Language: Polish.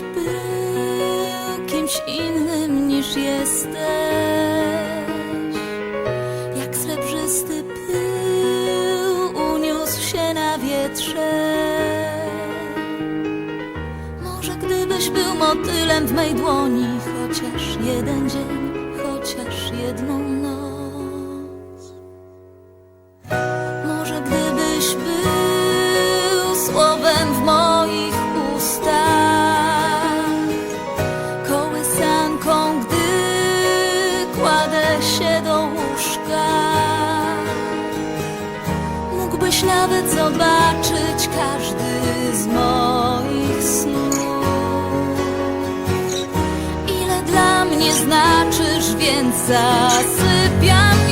był kimś innym niż jesteś, jak srebrzysty pył uniósł się na wietrze. Może gdybyś był motylem w mej dłoni, chociaż jeden dzień, chociaż jedną noc. Może gdybyś był zobaczyć każdy z moich snów. Ile dla mnie znaczysz, więc zasypiaj.